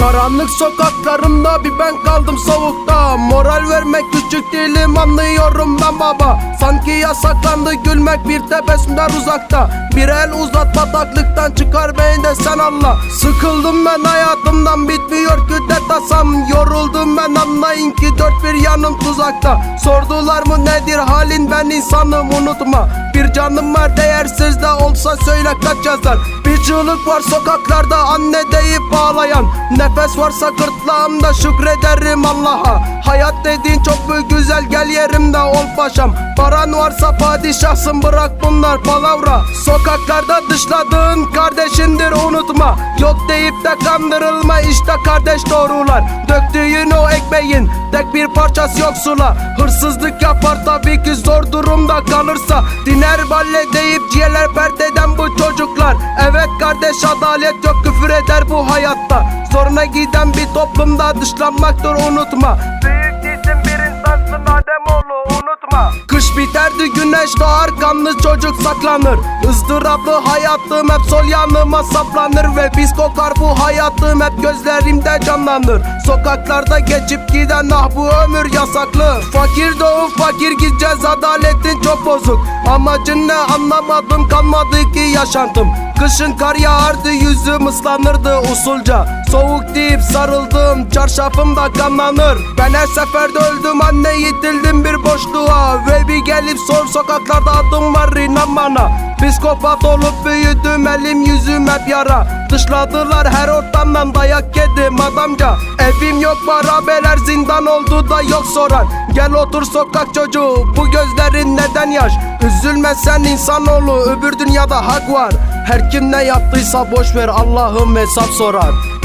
Karanlık sokaklarımda bir ben kaldım soğukta. Moral vermek küçük değilim anlıyorum ben baba. Sanki yasaklandı gülmek bir tebessümden uzakta. Bir el uzat bataklıktan çıkar beni sen Allah. Sıkıldım ben hayatımdan bitmiyor ki de tasam Yoruldum ben. Anlayın ki dört bir yanım tuzakta. Sordular mı nedir halin? Ben insanım unutma. Bir canım var değersiz de olsa söyle kaç yazar. Bir çığlık var sokaklarda anne deyip ağlayan. Nefes varsa gırtlağımda şükrederim Allah'a. Hayat dediğin çok mu güzel? Gel yerimde ol paşam. Paran varsa padişahsın bırak bunlar palavra. Sokaklarda dışladığın kardeşindir unutma. Yok deyip de kandırılma işte kardeş doğrular Döktüğün o ekmeğin tek bir parçası yok sula. Hırsızlık yapar tabii ki zor durumda kalırsa. Diner balle deyip ciğerler perdeden bu çocuklar. Evet kardeş adalet yok küfür eder bu hayatta. Zoruna giden bir toplumda dışlanmaktır unutma Kış biterdi güneş doğar kanlı çocuk saklanır. Izdıraplı hayatım hep sol yanıma saplanır Ve biz kokar. Bu hayatım hep gözlerimde canlanır. Sokaklarda geçip giden ah bu ömür yasaklı. Fakir doğup fakir gideceğiz adaletin çok bozuk. Amacın ne anlamadım kalmadı ki yaşantım. Kışın kar yağardı yüzüm ıslanırdı usulca. Soğuk deyip sarıldım çarşafımda kanlanır Ben her seferde öldüm anne yitildim gelip sor sokaklarda adım var inan bana. Psikopat olup büyüdüm elim yüzüm hep yara. Dışladılar her ortamdan dayak yedim adamca. Evim yok beraberler zindan oldu da yok soran. Gel otur sokak çocuğu bu gözlerin neden yaş? Üzülme sen insanoğlu öbür dünyada hak var. Her kim ne yaptıysa boş ver Allah'ım hesap sorar